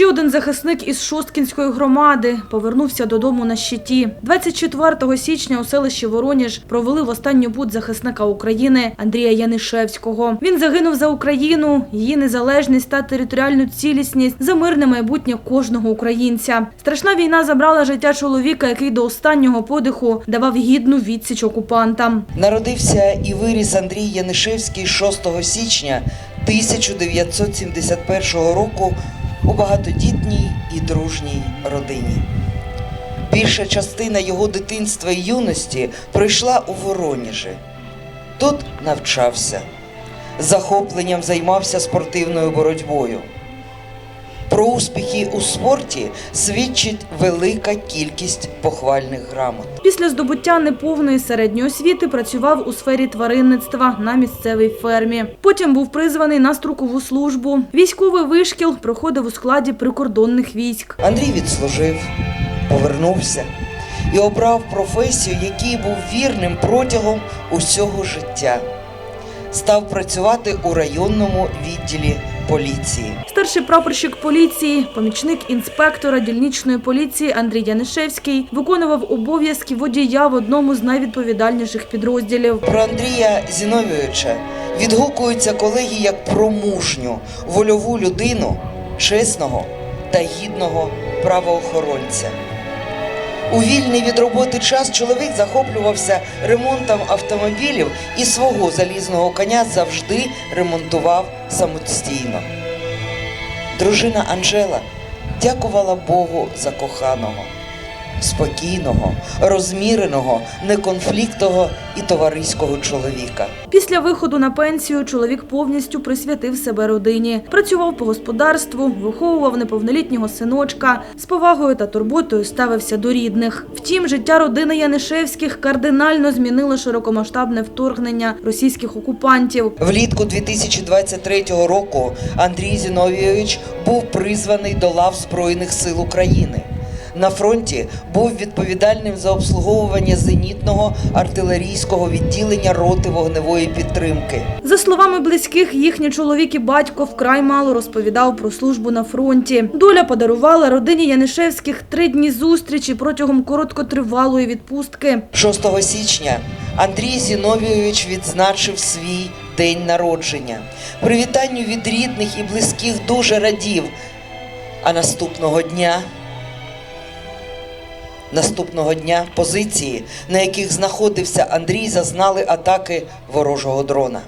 Ще один захисник із Шосткінської громади повернувся додому на щиті. 24 січня у селищі Вороніж провели в останню путь захисника України Андрія Янишевського. Він загинув за Україну, її незалежність та територіальну цілісність за мирне майбутнє кожного українця. Страшна війна забрала життя чоловіка, який до останнього подиху давав гідну відсіч окупантам. Народився і виріс Андрій Янишевський 6 січня 1971 року у багатодітній і дружній родині. Більша частина його дитинства і юності пройшла у Вороніжі. Тут навчався, захопленням займався спортивною боротьбою. Про успіхи у спорті свідчить велика кількість похвальних грамот. Після здобуття неповної середньої освіти працював у сфері тваринництва на місцевій фермі. Потім був призваний на строкову службу. Військовий вишкіл проходив у складі прикордонних військ. Андрій відслужив, повернувся і обрав професію, якій був вірним протягом усього життя. Став працювати у районному відділі поліції. Старший прапорщик поліції, помічник інспектора дільничної поліції Андрій Янишевський виконував обов'язки водія в одному з найвідповідальніших підрозділів. Про Андрія Зіновійовича відгукуються колеги як про мужню, вольову людину, чесного та гідного правоохоронця. У вільний від роботи час чоловік захоплювався ремонтом автомобілів і свого залізного коня завжди ремонтував самостійно. Дружина Анжела дякувала Богу за коханого, спокійного, розміреного, неконфліктного і товариського чоловіка. Після виходу на пенсію чоловік повністю присвятив себе родині. Працював по господарству, виховував неповнолітнього синочка, з повагою та турботою ставився до рідних. Втім, життя родини Янишевських кардинально змінило широкомасштабне вторгнення російських окупантів. Влітку 2023 року Андрій Зіновійович був призваний до лав Збройних сил України. На фронті був відповідальним за обслуговування зенітного артилерійського відділення роти вогневої підтримки. За словами близьких, їхній чоловік і батько вкрай мало розповідав про службу на фронті. Доля подарувала родині Янишевських три дні зустрічі протягом короткотривалої відпустки. 6 січня Андрій Зіновійович відзначив свій день народження. Привітанню від рідних і близьких дуже радів. А наступного дня Наступного дня позиції, на яких знаходився Андрій, зазнали атаки ворожого дрона.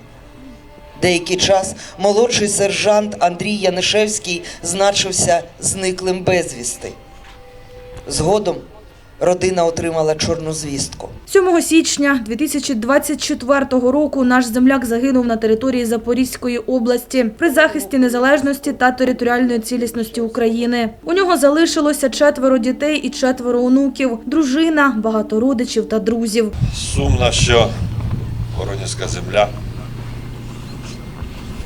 Деякий час молодший сержант Андрій Янишевський значився зниклим безвісти. Згодом родина отримала чорну звістку. 7 січня 2024 року наш земляк загинув на території Запорізької області при захисті незалежності та територіальної цілісності України. У нього залишилося четверо дітей і четверо онуків, дружина, багато родичів та друзів. Сумно, що Воронівська земля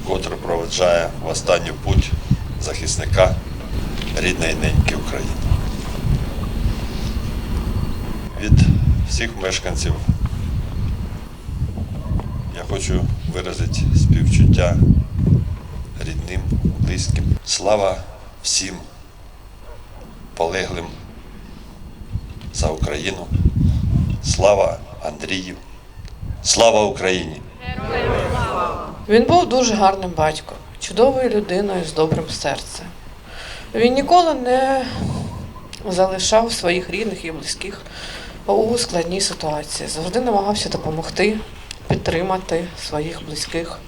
вкотре проведжає в останню путь захисника рідної неньки України. Від всіх мешканців я хочу виразити співчуття рідним, близьким. Слава всім полеглим за Україну. Слава Андрію. Слава Україні! Він був дуже гарним батьком, чудовою людиною з добрим серцем. Він ніколи не залишав своїх рідних і близьких у складній ситуації. Завжди намагався допомогти, підтримати своїх близьких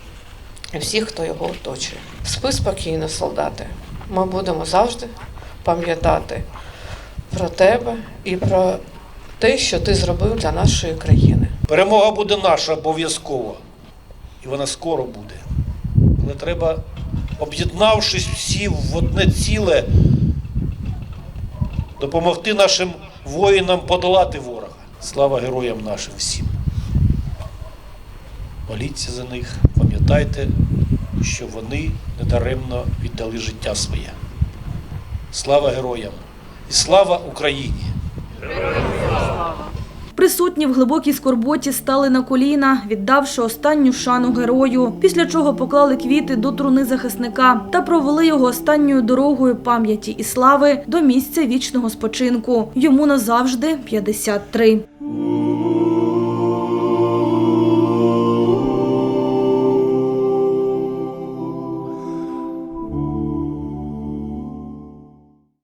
і всіх, хто його оточує. Спи спокійно, солдати. Ми будемо завжди пам'ятати про тебе і про те, що ти зробив для нашої країни. Перемога буде наша обов'язково. І вона скоро буде. Але треба, об'єднавшись всі в одне ціле, допомогти нашим воїнам подолати ворога. Слава героям нашим всім. Моліться за них, пам'ятайте, що вони недаремно віддали життя своє. Слава героям і слава Україні! Присутні в глибокій скорботі стали на коліна, віддавши останню шану герою. Після чого поклали квіти до труни захисника та провели його останньою дорогою пам'яті і слави до місця вічного спочинку. Йому назавжди 53.